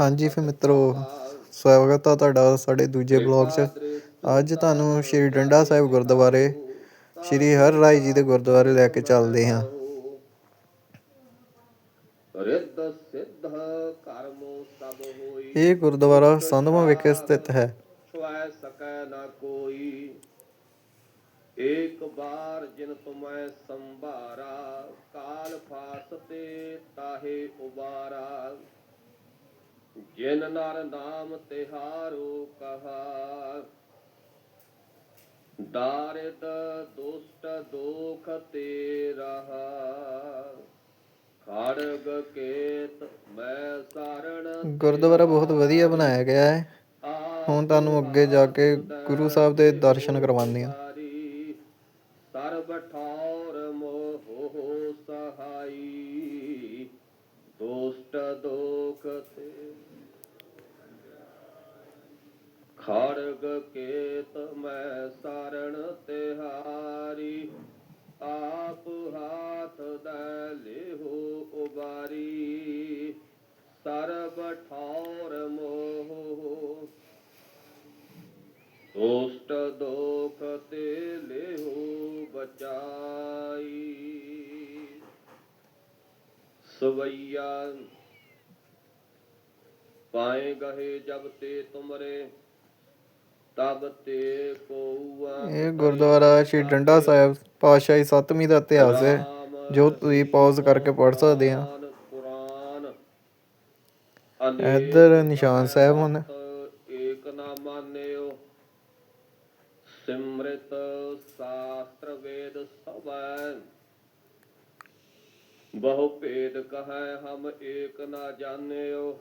ਹਾਂਜੀ ਫਿਰ ਮਿੱਤਰੋ ਸਵਾਗਤ ਆ ਤੁਹਾਡਾ ਸਾਡੇ ਦੂਜੇ ਬਲੌਗ 'ਚ। ਅੱਜ ਤੁਹਾਨੂੰ ਸ਼੍ਰੀ ਡੰਡਾ ਸਾਹਿਬ ਗੁਰਦੁਆਰੇ ਸ਼੍ਰੀ ਹਰ ਰਾਏ ਜੀ ਦੇ ਗੁਰਦੁਆਰੇ ਲੈ ਕੇ ਚੱਲਦੇ ਹਾਂ। ਇਹ ਗੁਰਦੁਆਰਾ ਸੰਧਵਾ ਵਿਖੇ ਸਥਿਤ ਹੈ। ਛੁਐ ਸਕੈ ਨਾ ਕੋਈ। ਏਕ ਬਾਰ ਜਿਨ ਤੁਮੈ ਸੰਭਾਰਾ ਕਾਲ ਫਾਸਤੇ ਤਾਹੇ ਉਬਾਰਾ। ਜਿਨ ਨਰ ਨਾਮ ਤਿਹਾਰੋ ਕਹਾ। ਦਾਰਿਦ ਦੁਸ਼ਟ ਦੋਖ ਤੇ ਰਹਾ। ਖੜਗ ਕੇਤ ਮੈਂ ਸਾਰਣ ਗੁਰਦੁਆਰਾ ਬਹੁਤ ਵਧੀਆ ਬਣਾਇਆ ਗਿਆ ਹੈ। ਹੁਣ ਤੁਹਾਨੂੰ ਅੱਗੇ ਜਾ ਕੇ ਗੁਰੂ ਸਾਹਿਬ ਦੇ ਦਰਸ਼ਨ ਕਰਵਾਉਂਦੇ ਸਾਰੀ ਸਰਬ ਠੌਰ ਮੋਹ ਸਹਾਈ। ਦੁਸ਼ਟ ਦੋਖ ਤੇ ਖੜਗ ਕੇਤ ਮੈਂ ਸਰਣ ਤਿਹਾਰੀ, ਆਪ ਹਾਥ ਦਾ ਲਿਹੋ ਉਬਾਰੀ। ਸਰਬ ਠੌਰ ਮੋਹ, ਦੁਸ਼ਟ ਦੋਖ ਤੇ ਲਿਹੋ ਬਚਾਈ। ਸਵਈਆ ਪਾਏ ਗਏ ਜਬ ਤੇ ਤੁਮਰੇ ਤਬ ਤੇ ਕੋਆ ਇਹ ਗੁਰਦੁਆਰਾ ਸ਼੍ਰੀ ਡੰਡਾ ਸਾਹਿਬ ਪਾਤਸ਼ਾਹੀ ਸੱਤਵੀਂ ਦਾ ਇਤਿਹਾਸ ਹੈ ਜੋ ਤੁਸੀਂ ਪੌਜ਼ ਕਰਕੇ ਪੜ੍ਹ ਸਕਦੇ ਆ। ਇੱਧਰ ਨਿਸ਼ਾਨ ਸਾਹਿਬ ਹਨ ਏਕ ਨਾ ਮਾਨਿਓ ਸਿਮ੍ਰਿਤ ਸ਼ਾਸਤਰ ਵੇਦ ਸਭੈ ਬਹੁ ਭੇਦ ਕਹੈ ਹਮ ਏਕ ਨਾ ਜਾਣਿਓ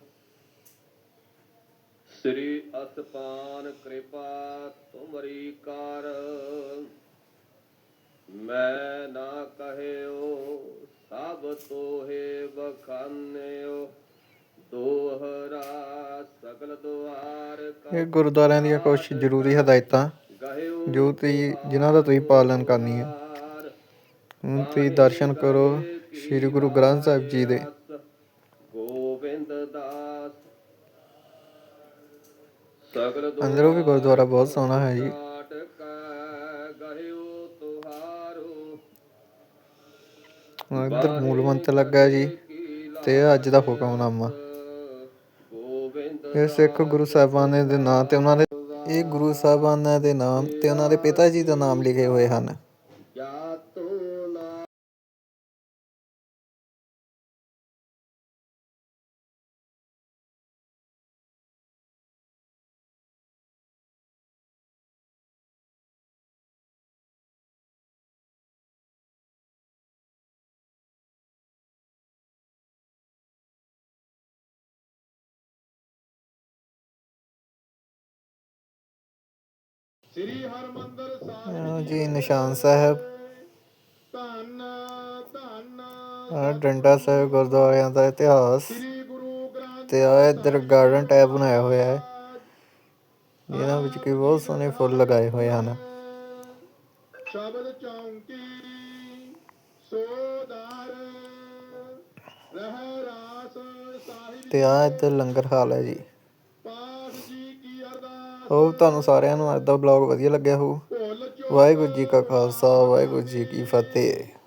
ਸ੍ਰੀ ਅਸਪਾਨ ਕਿਰਪਾ ਤੁਮਰੀ ਕਰ। ਮੈਂ ਨਾ ਕਹਿਓ ਸਭ ਤੋਹੇ ਬਖਾਨਿਓ। ਦੋਹਰਾ ਸਗਲ ਦੁਆਰ ਇਹ ਗੁਰਦੁਆਰਿਆਂ ਦੀਆਂ ਕੁਝ ਜ਼ਰੂਰੀ ਹਦਾਇਤਾਂ ਜੋ ਤੁਸੀਂ ਜਿਨ੍ਹਾਂ ਦਾ ਤੁਸੀਂ ਪਾਲਣ ਕਰਨੀ ਹੈ। ਹੁਣ ਤੁਸੀਂ ਦਰਸ਼ਨ ਕਰੋ ਸ੍ਰੀ ਗੁਰੂ ਗ੍ਰੰਥ ਸਾਹਿਬ ਜੀ ਦੇ। ਗੋਬਿੰਦ ਸਗਲ ਅੰਦਰੋਂ ਵੀ ਗੁਰਦੁਆਰਾ ਬਹੁਤ ਸੋਹਣਾ ਹੈ ਜੀ। ਇੱਧਰ ਮੂਲ ਮੰਤਰ ਲੱਗਾ ਜੀ, ਤੇ ਅੱਜ ਦਾ ਹੁਕਮਨਾਮਾ। ਇਹ ਸਿੱਖ ਗੁਰੂ ਸਾਹਿਬਾਨ ਦੇ ਨਾਂ ਤੇ ਉਹਨਾਂ ਦੇ, ਇਹ ਗੁਰੂ ਸਾਹਿਬਾਨਾਂ ਦੇ ਨਾਮ ਤੇ ਉਹਨਾਂ ਦੇ ਪਿਤਾ ਜੀ ਦਾ ਨਾਮ ਲਿਖੇ ਹੋਏ ਹਨ। ਸ੍ਰੀ ਹਰਮੰਦਰ ਸਾਹਿਬ ਆਹ ਜੀ ਨਿਸ਼ਾਨ ਸਾਹਿਬ। ਧੰਨ ਧੰਨ। ਡੰਡਾ ਸਾਹਿਬ ਗੁਰਦੁਆਰਿਆਂ ਦਾ ਇਤਿਹਾਸ। ਤੇ ਆ ਇੱਧਰ ਗਾਰਡਨ ਟਾਈਪ ਬਣਾਇਆ ਹੋਇਆ ਹੈ। ਜਿਹਨਾਂ ਵਿੱਚ ਕਿ ਬਹੁਤ ਸੋਹਣੇ ਫੁੱਲ ਲਗਾਏ ਹੋਏ ਹਨ। ਸ਼ਬਦ ਚੌਂਕੀ ਸੋਦਾਰ ਰਹਿ ਰਾਸ ਸਾਹਿਬ ਤੇ ਆ ਇੱਧਰ ਲੰਗਰ ਹਾਲ ਹੈ ਜੀ। ਹੋਪ ਤੁਹਾਨੂੰ ਸਾਰਿਆਂ ਨੂੰ ਅੱਜ ਦਾ ਬਲੌਗ ਵਧੀਆ ਲੱਗਿਆ ਹੋਊ। ਵਾਹਿਗੁਰੂ ਜੀ ਕਾ ਖਾਲਸਾ, ਵਾਹਿਗੁਰੂ ਜੀ ਕੀ ਫਤਿਹ।